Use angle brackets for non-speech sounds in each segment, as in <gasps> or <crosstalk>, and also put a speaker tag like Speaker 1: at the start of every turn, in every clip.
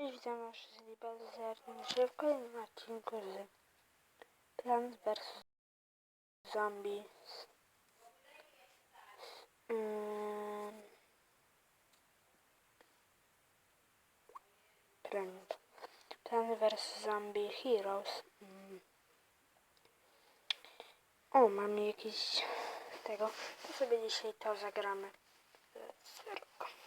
Speaker 1: Cześć, witam wszystkich bardzo serdecznie w kolejnym odcinku z Plants vs Zombies. Plan- Plants vs Zombie Heroes. Ym. O, mamy jakiś tego. To sobie dzisiaj to zagramy. Zerko. Ym.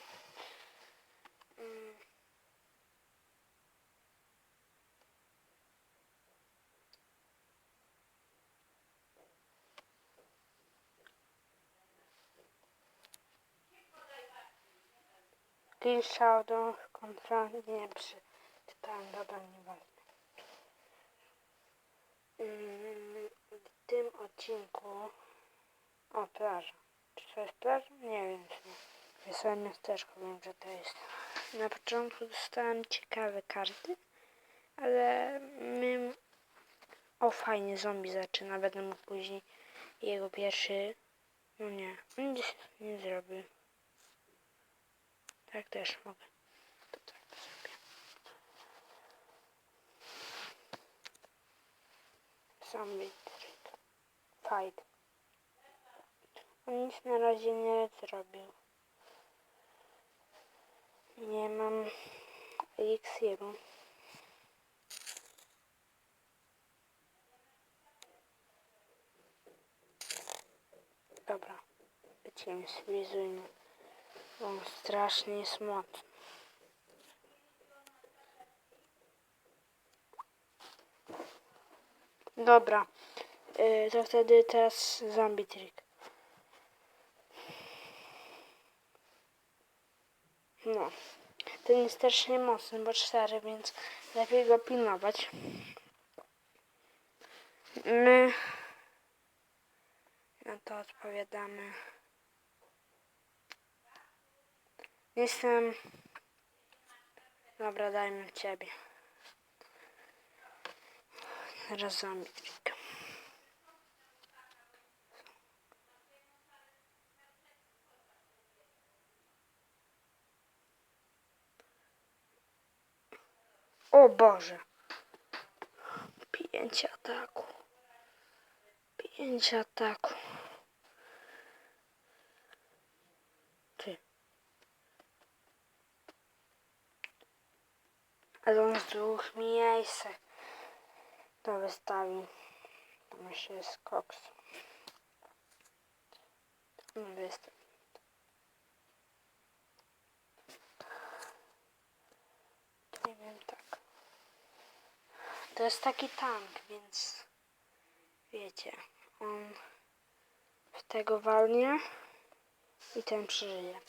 Speaker 1: Shadow kontra... Nie, przeczytałem, dobra, nieważne. Mm, W tym odcinku... O, plaża. Czy to jest plaża? Nie wiem. Wesołe miasteczko, wiem, że to jest. Na początku dostałem ciekawe karty, ale my... O, fajnie, zombie zaczyna. Będę mógł później jego pierwszy... No nie, nic nie zrobił. Tak też mogę. To tak zrobię. Fight. On nic na razie nie zrobił. Nie mam eliksiru. Dobra. Lecimy, stabilizujmy. On strasznie mocny. Dobra. Y, to wtedy teraz zombie trick. No. Ten jest strasznie mocny, bo cztery, więc lepiej go pilnować. My na to odpowiadamy. Jestem. Dobra, dajmy ciebie. Teraz zombie. O Boże. Pięć ataku. Pięć ataku. Ale on z dwóch miejsc to wystawił. Tam jeszcze jest koks. No wystaw. Nie wiem, tak. To jest taki tank, więc wiecie, on w tego walnie i ten przeżyje.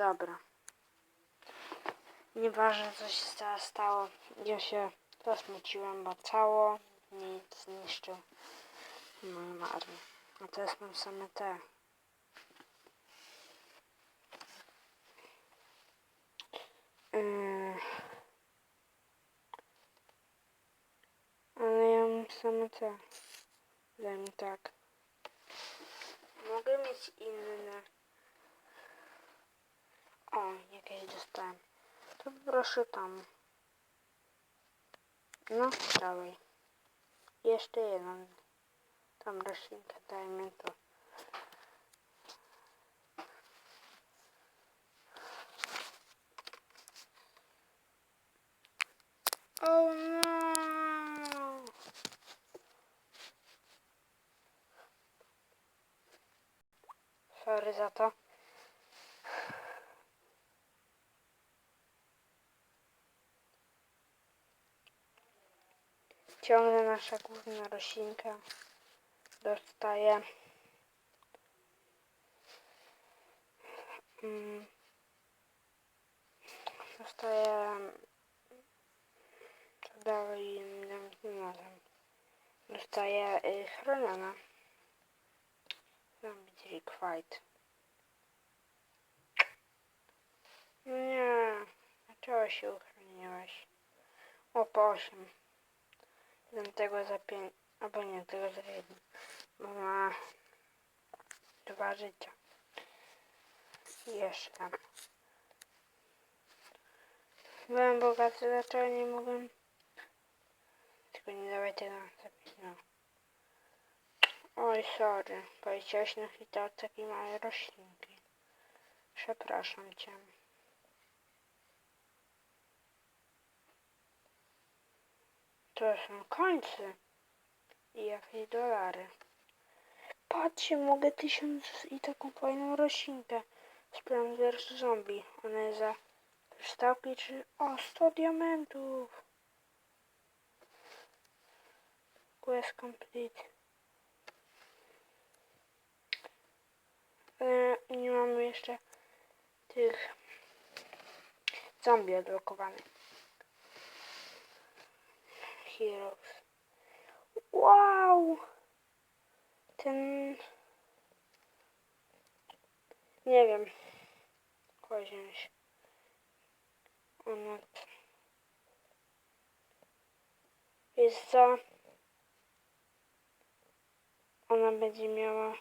Speaker 1: Dobra. Nieważne co się sta- stało. Ja się zasmuciłem, bo cało nic zniszczył moją armię. A teraz mam same te. Yy. Ale ja mam same te. Daj tak. Mogę mieć inne. O, jakieś dostałem. To proszę tam. No, dawaj. Jeszcze jeden. Tam roślinkę, dajmy to. Oh no! Sorry za to. Ciągle nasza główna roślinka dostaje mm, dostaje co dalej razem dostaje y, chroniona zombie Freak fight. Nie, dlaczego się uchroniłeś? O, po 8. Jeden tego za 5, albo nie, tego za 1. Bo ma dwa życia. Jeszcze. Byłem bogaty, dlaczego nie mogłem? Tylko nie dawaj tego za no. Oj, sorry. Powiedziałeś na chwilę o takiej małej roślinki. Przepraszam cię. To są końce. I jakieś dolary. Patrzcie, mogę tysiąc i taką fajną roślinkę. Splam vs zombie. Ona jest za kryształki czy... O, 100 diamentów. Quest complete. Ale nie mamy jeszcze tych zombie odblokowanych. Heroes. Wow! Ten... Nie wiem. Kozięś. Ona... Jest co? Ona będzie miała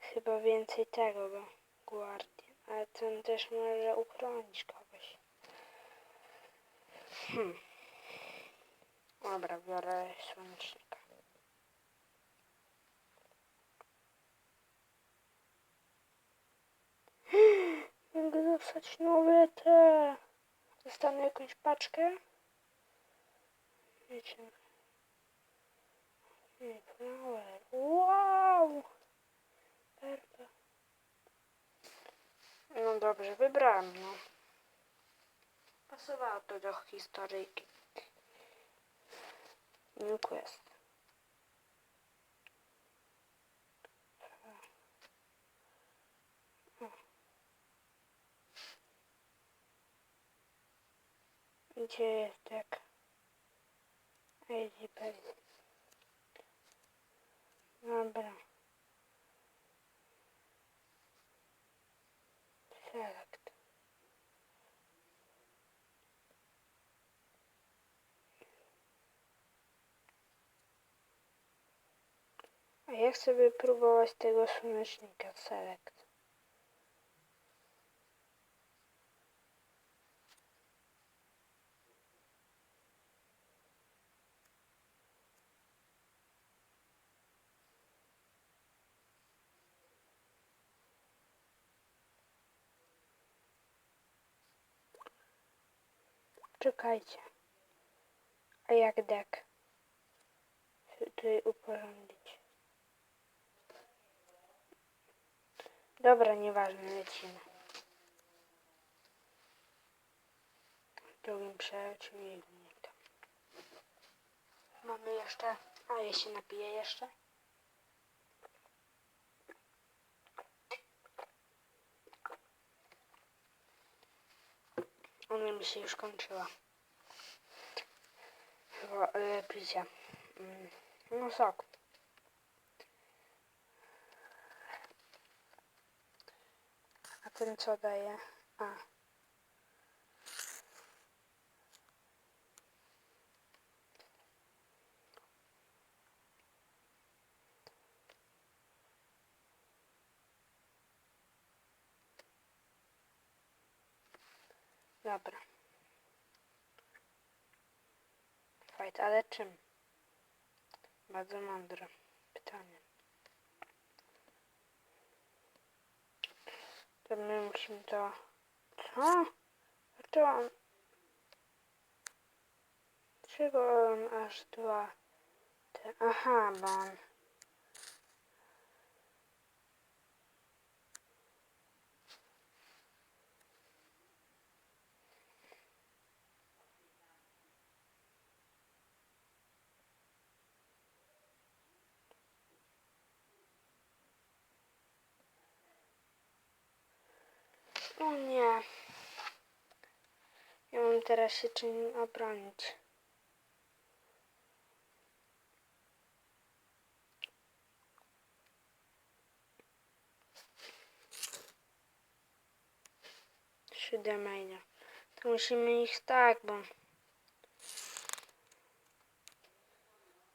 Speaker 1: chyba więcej tego, bo Guardian. Ale ten też może uchronić kogoś. Hmm. Dobra, biorę słonecznika. <gasps> Mogę dostać nowe te. Dostanę jakąś paczkę. Wiecie. Flower. Wow! Perpa. No dobrze, wybrałem, no. Pasowało to do historyjki. New quest. Gdzie jest tak? Easy peasy. Dobra. A ja chcę wypróbować tego słonecznika Select. Czekajcie. A jak dek? Tutaj uporządnić. Dobra, nieważne, lecimy. Drugim przeciwniku. Mamy jeszcze... A, ja się napiję jeszcze. Ona mi się już kończyła. Chyba e, picie. Mm, No sok. Ten co daje? A. Dobra. Fight, ale czym? Bardzo mądre pytanie. To my musimy to... Co? Dlaczego on... Dlaczego on aż dwa... Aha, bo on... O nie. Ja mam teraz się czym obronić. Siódema idzie. To musimy ich tak, bo...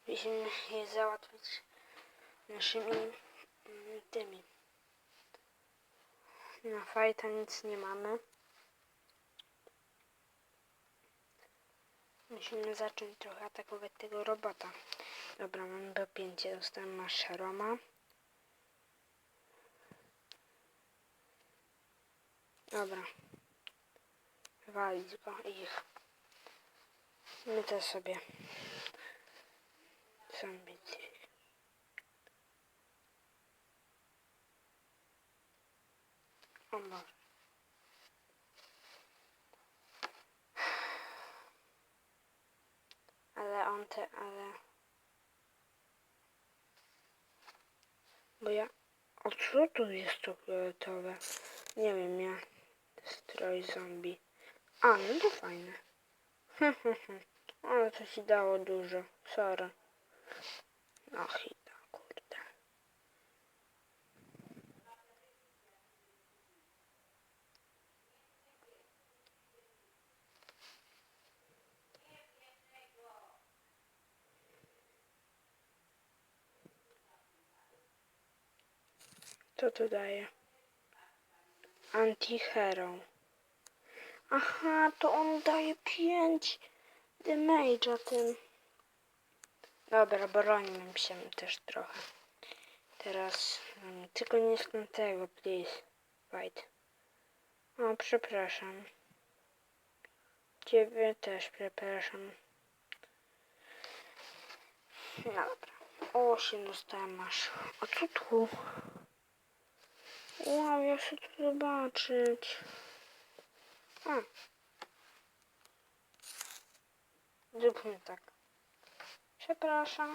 Speaker 1: Musimy je załatwić naszymi mm, tymi. Na fajta nic nie mamy. Musimy zacząć trochę atakować tego robota. Dobra, mam dopięcie. Dostałem Masharoma. Dobra. Walić go ich. My to sobie. Zombie. O Boże. Ale on te, ale... Bo ja... O co tu jest to fioletowe? Nie wiem, ja... Stroj zombie. A, no to fajne. <laughs> Ale to ci dało dużo. Sorry. Ach, i tak, kurde. Co to daje? Anti-hero. Aha, to on daje 5 damage'a tym. Dobra, brońmy się też trochę. Teraz, mm, tylko nie z tego, please. Fight. O, przepraszam. Ciebie też przepraszam. Dobra. Osiem dostałem masz. A co tu? Wow, ja chcę tu zobaczyć. A. Zróbmy tak. Przepraszam.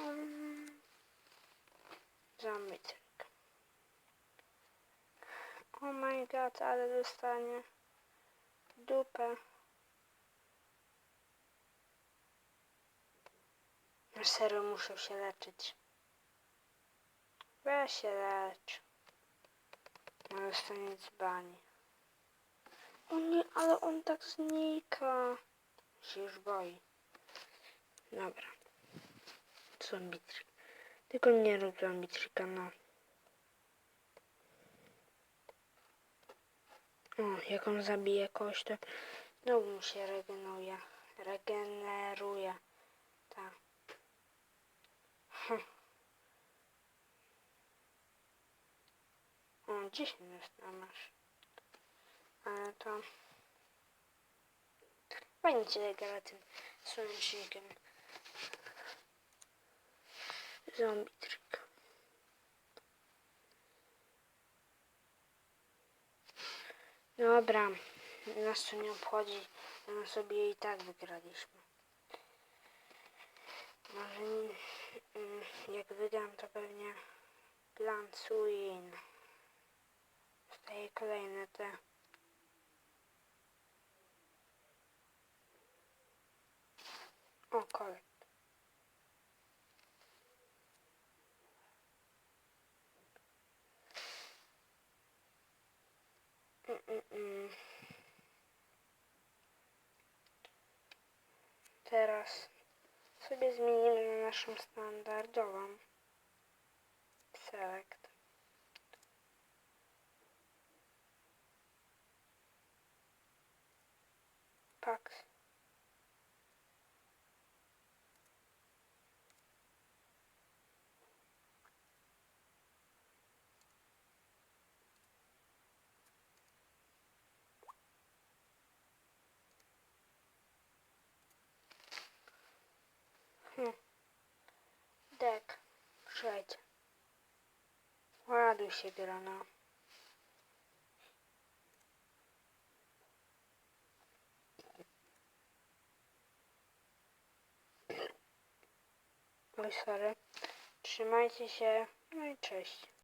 Speaker 1: Zamytek. Oh my god, ale dostanie dupę. Na serio muszę się leczyć. Weź się lecz. No dostanie dzbani. O nie, ale on tak znika. Się już boi. Dobra. Zombie trick. Tylko nie rób zombie tricka, no. O, jak on zabije kogoś, to znowu mu się regeneruje. Regeneruje. Tak. Hm. O, 10 jest na masz. Ale to... Fajnie cię gra tym słonecznikiem. Zombie trick. Dobra, nas to nie obchodzi, my sobie i tak wygraliśmy. Może nie, mm, jak wygram to pewnie plan win. Wstaje kolejne te. O, kolej. Mm, mm, mm. Teraz sobie zmienimy na naszą standardową. Select. Dek. Przejdź. Ładuj się, grana. Oj, sorry. Trzymajcie się. No i cześć.